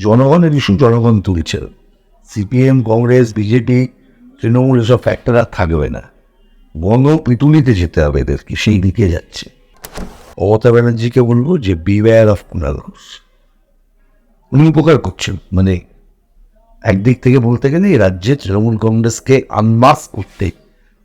জনগণের ইস্যু জনগণ তুলছে। সিপিএম কংগ্রেস বিজেপি তৃণমূল এসব ফ্যাক্টর আর থাকবে না। গণ পিটুনিতে যেতে হবে এদেরকে, সেই দিকে যাচ্ছে। মমতা ব্যানার্জিকে বলব যে বিওয়্যার অফ কুণাল ঘোষ। উনি উপকার করছেন মানে একদিক থেকে বলতে গেলে এই রাজ্যে তৃণমূল কংগ্রেসকে আনমাস করতে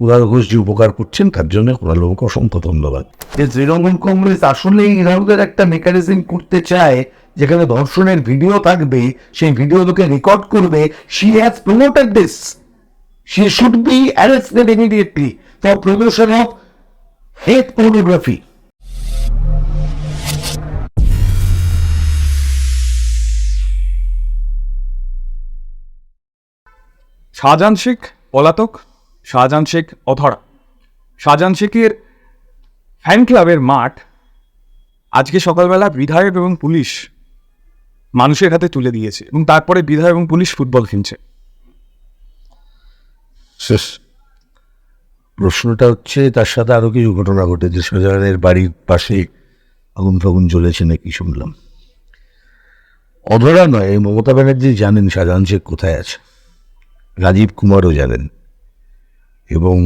কুণাল ঘোষ যে উপকার করছেন, তার জন্য কুণাল বাবুকে অসংখ্য ধন্যবাদ। যে তৃণমূল কংগ্রেস আসলেই এরাদের একটা মেকানিজম করতে চায়, যেখানে ধর্ষণের ভিডিও থাকবে, সেই ভিডিওগুলোকে রেকর্ড করবে she has promoted this she should be arrested immediately for promotion of hate pornography. Shahjahan Sheikh, পলাতক। শাহজাহান শেখ অধরা শাহজাহান শেখের ফ্যান ক্লাবের মাঠ আজকে সকালবেলা বিধায়ক এবং পুলিশ মানুষের হাতে তুলে দিয়েছে এবং তারপরে বিধায়ক এবং পুলিশ ফুটবল খেলছে। শেষ। প্রশ্নটা হচ্ছে, তার সাথে আরও কিছু ঘটনা ঘটেছে। শাহজাহানের বাড়ির পাশে আগুন ফাগুন জ্বলেছে নাকি শুনলাম। অধরা নয় মমতা ব্যানার্জি জানেন শাহজাহান শেখ কোথায় আছে। রাজীব কুমারও জানেন। এবং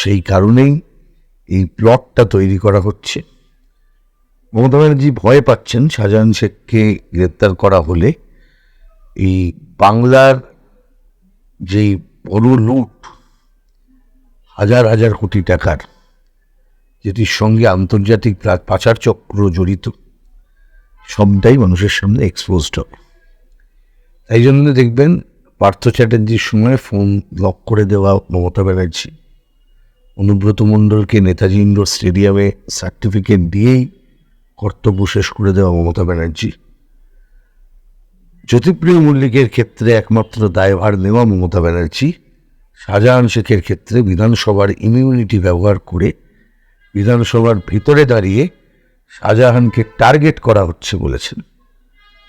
সেই কারণেই এই প্লটটা তৈরি করা হচ্ছে। মমতা ব্যানার্জি ভয় পাচ্ছেন শাহজাহান শেখকে গ্রেপ্তার করা হলে। এই বাংলার যেই বড় লুট, হাজার হাজার কোটি টাকার, যেটির সঙ্গে আন্তর্জাতিক পাচার চক্র জড়িত, সবটাই মানুষের সামনে এক্সপোজড হবে। তাই জন্য দেখবেন পার্থ চ্যাটার্জির সময় ফোন লক করে দেওয়া মমতা ব্যানার্জি। অনুব্রত মণ্ডলকে নেতাজি ইন্ডোর স্টেডিয়ামে সার্টিফিকেট দিয়েই কর্তব্য শেষ করে দেওয়া মমতা ব্যানার্জি। জ্যোতিপ্রিয় মল্লিকের ক্ষেত্রে একমাত্র দায়ভার নেওয়া মমতা ব্যানার্জি। শাহজাহান শেখের ক্ষেত্রে বিধানসভার ইমিউনিটি ব্যবহার করে বিধানসভার ভিতরে দাঁড়িয়ে শাহজাহানকে টার্গেট করা হচ্ছে বলেছেন।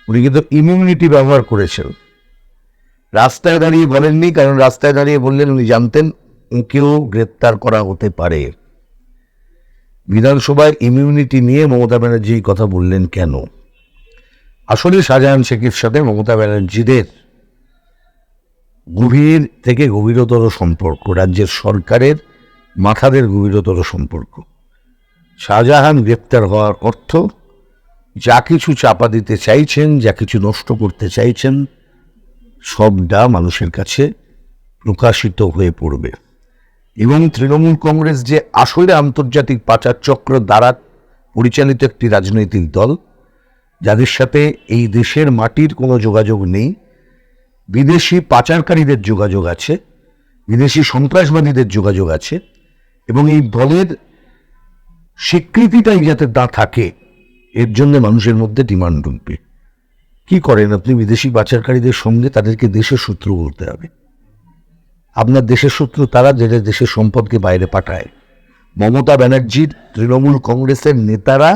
উনি কিন্তু ইমিউনিটি ব্যবহার করেছেন। রাস্তায় দাঁড়িয়ে বলেননি, কারণ রাস্তায় দাঁড়িয়ে বললেন উনি জানতেন ওকেও গ্রেপ্তার করা হতে পারে। বিধানসভায় ইমিউনিটি নিয়ে মমতা ব্যানার্জি কথা বললেন কেন? আসলে শাহজাহান শেখের সাথে মমতা ব্যানার্জিদের গভীর থেকে গভীরতর সম্পর্ক, রাজ্যের সরকারের মাথাদের গভীরতর সম্পর্ক। শাহজাহান গ্রেপ্তার হওয়ার অর্থ, যা কিছু চাপা দিতে চাইছেন, যা কিছু নষ্ট করতে চাইছেন সবটা মানুষের কাছে প্রকাশিত হয়ে পড়বে। এবং তৃণমূল কংগ্রেস যে আসলে আন্তর্জাতিক পাচার চক্র দ্বারা পরিচালিত একটি রাজনৈতিক দল, যাদের সাথে এই দেশের মাটির কোনো যোগাযোগ নেই, বিদেশি পাচারকারীদের যোগাযোগ আছে, বিদেশি সন্ত্রাসবাদীদের যোগাযোগ আছে, এবং এই দলের স্বীকৃতিটাই যাতে না থাকে, এর জন্য মানুষের মধ্যে ডিমান্ড উঠবে কি করেন আপনি? বিদেশি পাচারকারীদের সঙ্গে তাদেরকে দেশের শত্রু বলতে হবে। আপনার দেশের শত্রু তারা যাদের দেশের সম্পদকে বাইরে পাঠায়। মমতা ব্যানার্জির তৃণমূল কংগ্রেসের নেতারা,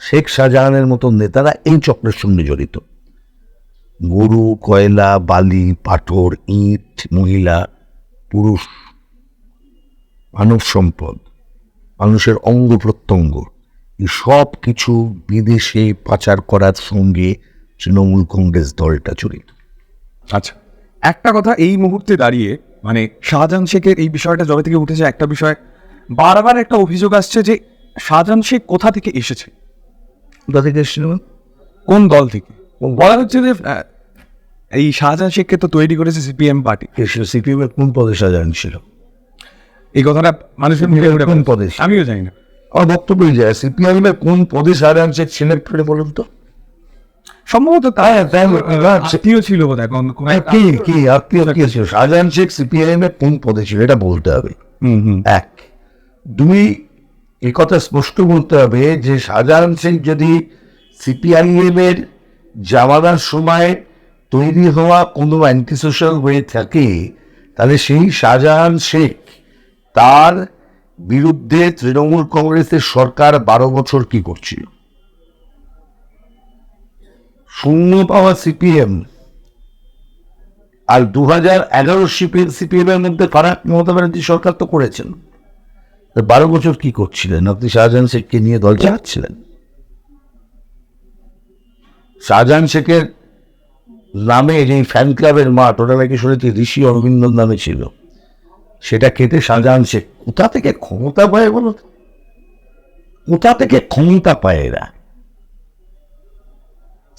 শেখ শাহজাহানের মতো নেতারা এই চক্রের সঙ্গে জড়িত। গরু, কয়লা, বালি, পাথর, ইট, মহিলা, পুরুষ, মানব সম্পদ, মানুষের অঙ্গ প্রত্যঙ্গ, এই সব কিছু বিদেশে পাচার করার সঙ্গে তৃণমূল কংগ্রেস দলটা জড়িত আচ্ছা একটা কথা এই মুহূর্তে দাঁড়িয়ে মানে শাহজাহান শেখের এই বিষয়টা যবে থেকে উঠেছে একটা বিষয় বারবার একটা অভিযোগ আসছে যে শাহজাহান শেখ কোথা থেকে এসেছে? কোথা থেকে এসেছিল কোন দল থেকে? বলা হচ্ছে যে এই শাহজাহান শেখকে তো তৈরি করেছে সিপিএম পার্টি। সিপিএম এর কোন পদে শাহজাহান ছিল? এই কথাটা মানুষের মুখে কোন। পদে? আমিও জানি না। আমার বক্তব্য যায় সিপিআইএম এর কোন পদে শাহজাহান শেখ সিলেক্ট করে বলুন তো? সম্ভবত তাই হ্যাঁ, তাই, হ্যাঁ, আত্মীয় ছিল বোধ হয় কি কি আত্মীয় ছিল? শাহজাহান শেখ সিপিআইএম এর কোন পদে ছিল? এটা বলতে হবে। এক দুই কথা স্পষ্ট বলতে হবে যে শাহজাহান শেখ যদি সিপিআইএম এর জামানার সময় তৈরি হওয়া কোনো অ্যান্টি সোশ্যাল হয়ে থাকে তাহলে সেই শাহজাহান শেখ তার বিরুদ্ধে তৃণমূল কংগ্রেসের সরকার বারো বছর কি করছিল? শূন্য পাওয়া সিপিএম আর দু হাজার এগারো সিপিএম এর মধ্যে ফারাক মমতা ব্যানার্জি সরকার তো করেছেন। বারো বছর কি করছিলেন? আপনি শাহজাহান শেখকে নিয়ে দল চালাচ্ছিলেন? শাহজাহান শেখের নামে যে ফ্যান ক্লাবের মাঠ, ওটা নাকি শুনেছি ঋষি অরবিন্দ নামে ছিল। সেটা কেটে শাহজাহান শেখ কোথা থেকে ক্ষমতা পায় বলো? কোথা থেকে ক্ষমতা পায় এরা?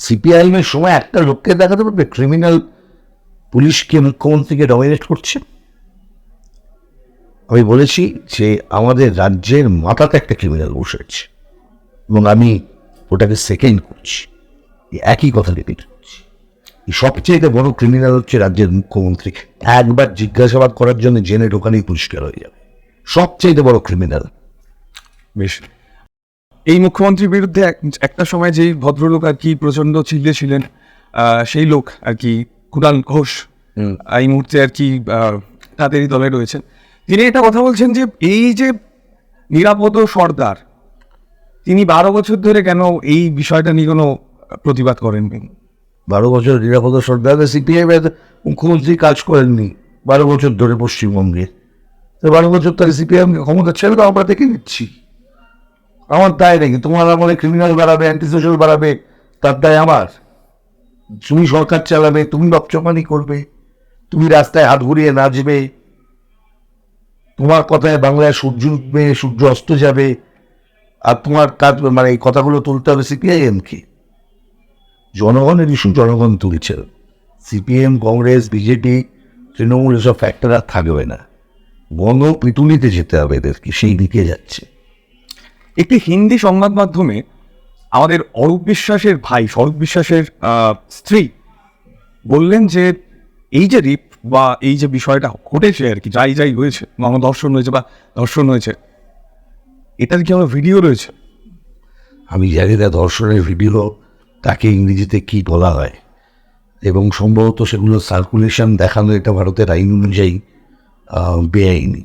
সিপিআইএম এর সময় একটা লোককে দেখাতে পারবে? ক্রিমিনাল পুলিশকে মুখ্যমন্ত্রীকে ডমিনেট করছে? আমি বলেছি যে আমাদের রাজ্যের মাথাতে একটা ক্রিমিনাল বসে আছে। এবং আমি ওটাকে সেকেন্ড করছি। একই কথা রিপিট করছি। সবচেয়ে বড় ক্রিমিনাল হচ্ছে রাজ্যের মুখ্যমন্ত্রী। একবার জিজ্ঞাসাবাদ করার জন্য জেনে ঢোকানেই পরিষ্কার হয়ে যাবে। সবচেয়ে বড় ক্রিমিনাল বেশ। এই মুখ্যমন্ত্রীর বিরুদ্ধে এক- একটা সময় যেই ভদ্রলোক আর কি প্রচণ্ড চিল্লে ছিলেন সেই লোক আর কি কুণাল ঘোষ এই মুহূর্তে আর কি তাদেরই দলে রয়েছেন। তিনি একটা কথা বলছেন যে এই যে নিরাপদ সর্দার তিনি বারো বছর ধরে কেন এই বিষয়টা নিয়ে কোনো প্রতিবাদ করেননি? বারো বছর নিরাপদ সর্দার সিপিআইএম এর মুখ্যমন্ত্রী কাজ করেননি বারো বছর ধরে পশ্চিমবঙ্গে। তো বারো বছর তাহলে সিপিআইএম ক্ষমতা ছেড়ে দাও আমরা দেখে নিচ্ছি। আমার দায় নাকি? তোমার আমলে ক্রিমিনাল বাড়াবে অ্যান্টি সোশ্যাল বাড়াবে, তার দায় আমার। তুমি সরকার চালাবে, তুমি রপ্চমানি করবে, তুমি রাস্তায় হাত ঘুরিয়ে নাচবে। তোমার কথায় বাংলায় সূর্য উঠবে, সূর্য অস্ত যাবে। আর তোমার কাজ মানে এই কথাগুলো তুলতে হবে সিপিআইএমকে জনগণের ইস্যু, জনগণ তুলছে। সিপিএম কংগ্রেস বিজেপি তৃণমূল, এসব ফ্যাক্টর আর থাকবে না। গণ পিটুনিতে যেতে হবে এদেরকে, সেই দিকে যাচ্ছে। একটি হিন্দি সংবাদ মাধ্যমে আমাদের অরূপ বিশ্বাসের ভাই, স্বরূপ বিশ্বাসের স্ত্রী বললেন যে এই যে রিপ বা এই যে বিষয়টা ঘটেছে আর কি, যাই যাই হয়েছে ধর্ষণ হয়েছে বা ধর্ষণ হয়েছে, এটার কি আমার ভিডিও রয়েছে? আমি জানি না দর্শনের ভিডিও তাকে ইংরেজিতে কি বলা হয়। এবং সম্ভবত সেগুলো সার্কুলেশন দেখানো এটা ভারতের আইন অনুযায়ী বেআইনি।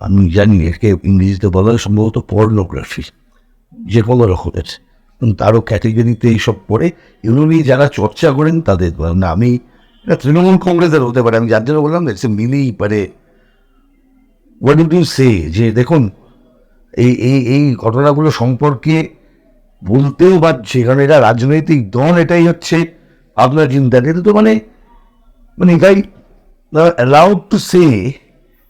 আমি জানি একে ইংরেজিতে বলা সম্ভবত পর্নোগ্রাফি যে কোনো রকমের তারও ক্যাটেগরিতে এইসব পড়ে। এগুলো নিয়ে যারা চর্চা করেন, তাদের না, আমি তৃণমূল কংগ্রেসের হতে পারে, আমি যার জন্য বললাম না, সে মিলেই পারে। হোয়াট ডু সে যে দেখুন, এই এই এই ঘটনাগুলো সম্পর্কে বলতেও পারছে কারণ এটা রাজনৈতিক দল, এটাই হচ্ছে আপনার চিন্তা। এটা তো মানে মানে এটাই অ্যালাউড টু সে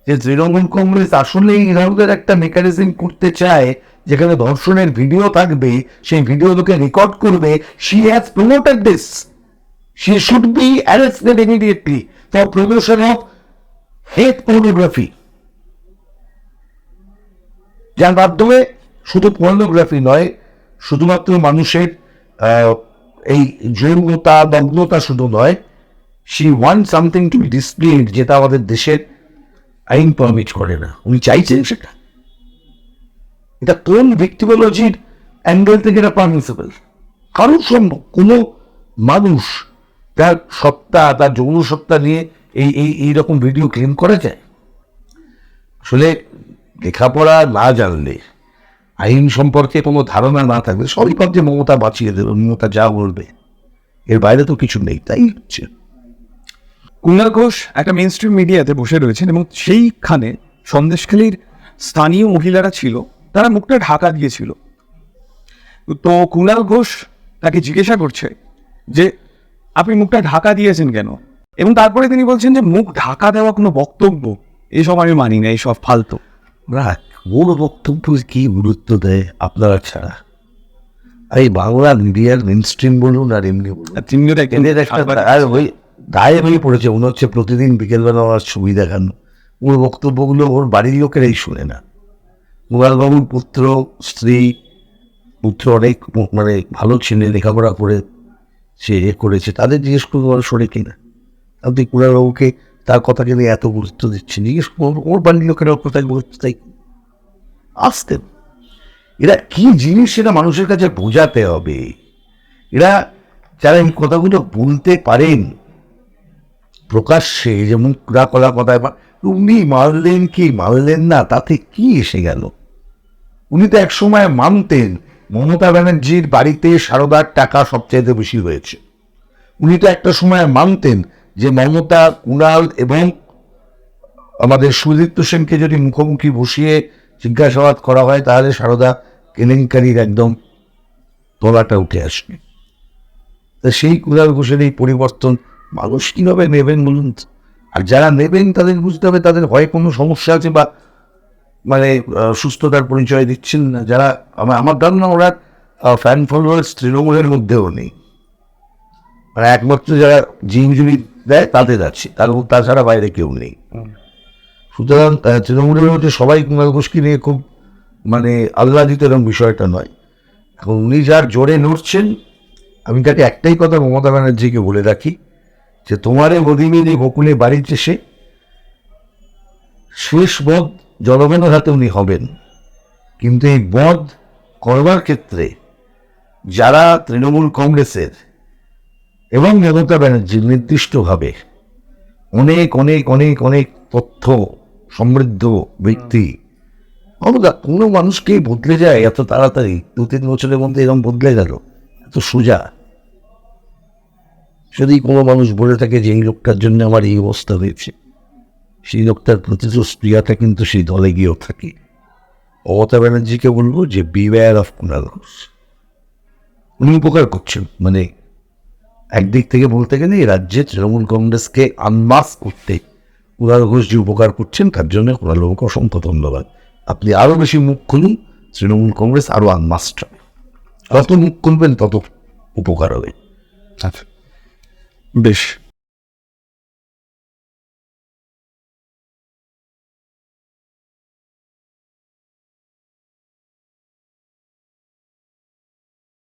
যে তৃণমূল কংগ্রেস আসলেই এরাদের একটা মেকানিজম করতে চায়, যেখানে ধর্ষণের ভিডিও থাকবে, সেই ভিডিও লোকে রেকর্ড করবে she has promoted this she should be arrested immediately for promotion of hate pornography যার মাধ্যমে শুধু পর্নোগ্রাফি নয়, শুধুমাত্র মানুষের এই জৈবতা দগ্ধতা শুধু নয় she want something to be displayed যেটা আমাদের দেশের আইন পারমিট করে না। উনি চাইছেন সেটা। এটা কোন ভিক্টিমোলজির অ্যাঙ্গেল থেকে এটা পারমিসিবল কারণ সম্ভব। কোনো মানুষ তার সত্তা, তার যৌন সত্তা নিয়ে এই এই এইরকম ভিডিও ক্লেম করা যায়। আসলে লেখাপড়া না জানলে, আইন সম্পর্কে কোনো ধারণা না থাকলে সবই ভাবছে মমতা বাঁচিয়ে দেবে মমতা যা বলবে। এর বাইরে তো কিছু নেই, তাই হচ্ছে। কুণাল ঘোষ একটা মেন স্ট্রিম মিডিয়াতে বসে রয়েছেন এবং সেইখানে সন্দেশখালীর স্থানীয় মহিলারা ছিল তারা মুখটা ঢাকা দিয়েছিল। তো কুণাল ঘোষ তাকে জিজ্ঞাসা করছে যে আপনি মুখটা ঢাকা দিয়েছেন কেন? এবং তারপরে তিনি বলছেন যে মুখ ঢাকা দেওয়া কোনো বক্তব্য এসব আমি মানি না এইসব ফালতু। রাখ বক্তব্য কি গুরুত্ব দেয় আপনারা ছাড়া? এই বাংলা মিডিয়ার মেন স্ট্রিম বলুন আর এমনি বলুন। দায়ে হয়ে পড়েছে মনে হচ্ছে প্রতিদিন বিকেলবেলা আমার ছবি দেখানো। ওর বক্তব্যগুলো ওর বাড়ির লোকেরাই শোনে না। মুরালবাবুর পুত্র, স্ত্রী, পুত্র অনেক মানে ভালো ছেলে লেখাপড়া করে সে এ করেছে। তাদের জিজ্ঞেস করব ওরা শোনে কিনা আপনি কুড়ালবাবুকে তার কথাকে নিয়ে এত গুরুত্ব দিচ্ছেন জিজ্ঞেস ওর বাড়ির লোকেরা কোথায় গুরুত্ব তাই আসতেন এরা কি জিনিস সেটা মানুষের কাছে বোঝাতে হবে? এরা যারা এই কথাগুলো বলতে পারেন প্রকাশ্যে যে মুখ কলা কথায় উনি মারলেন কি মারলেন না, তাতে কি এসে গেল? উনি তো একসময় মানতেন, মমতা ব্যানার্জির বাড়িতে সারদার টাকা সবচাইতে বেশি হয়েছে। উনি তো একটা সময় মানতেন যে মমতা কুণাল এবং আমাদের সুদীপ্ত সেনকে যদি মুখোমুখি বসিয়ে জিজ্ঞাসাবাদ করা হয়, তাহলে সারদা কেলেঙ্কারির একদম তলাটা উঠে আসবে। তা সেই কুণাল ঘোষের এই পরিবর্তন মানুষ কীভাবে নেবেন বলুন আর যারা নেবেন তাদের বুঝতে হবে তাদের হয় কোনো সমস্যা আছে বা মানে সুস্থতার পরিচয় দিচ্ছেন না। যারা আমার ধারণা ওরা ফ্যান ফলোয়ার্স তৃণমূলের মধ্যেও নেই। মানে একমাত্র যারা জিমজুরি দেয় তাদের আছে। তার তাছাড়া বাইরে কেউ নেই। সুতরাং তৃণমূলের মধ্যে সবাই কুণাল ঘোষকে নিয়ে খুব মানে আহ্লাদিত এরকম বিষয়টা নয়। এখন উনি যার জোরে নড়ছেন আমি তাকে একটাই কথা মমতা ব্যানার্জিকে বলে রাখি যে তোমারে গদিমিনী বকুলে বাড়িতে সে শেষ বধ জনগণের হাতে উনি হবেন। কিন্তু এই বধ করবার ক্ষেত্রে যারা তৃণমূল কংগ্রেসের এবং মমতা ব্যানার্জির নির্দিষ্টভাবে অনেক অনেক অনেক অনেক তথ্য, সমৃদ্ধ ব্যক্তি, মমতা, কোনো মানুষকেই বদলে যায়, এত তাড়াতাড়ি দু তিন বছরের মধ্যে এরকম বদলে গেল, এত সোজা। যদি কোনো মানুষ বলে থাকে যে এই লোকটার জন্য আমার এই অবস্থা হয়েছে, সেই লোকটার প্রতিশ্রিয়াটা কিন্তু সেই দলে গিয়েও থাকে। মমতা ব্যানার্জিকে বলব যে বিওয়্যার অফ কুণাল ঘোষ। উনি উপকার করছেন মানে একদিক থেকে বলতে গেলে এই রাজ্যে তৃণমূল কংগ্রেসকে আনমাস করতে কুণাল ঘোষ যে উপকার করছেন, তার জন্য কুণাল বাবুকে অসংখ্য ধন্যবাদ। আপনি আরও বেশি মুখ খুলুন, তৃণমূল কংগ্রেস আরও আনমাস্ট হবে যত মুখ খুলবেন তত উপকার হবে। আচ্ছা। বেশ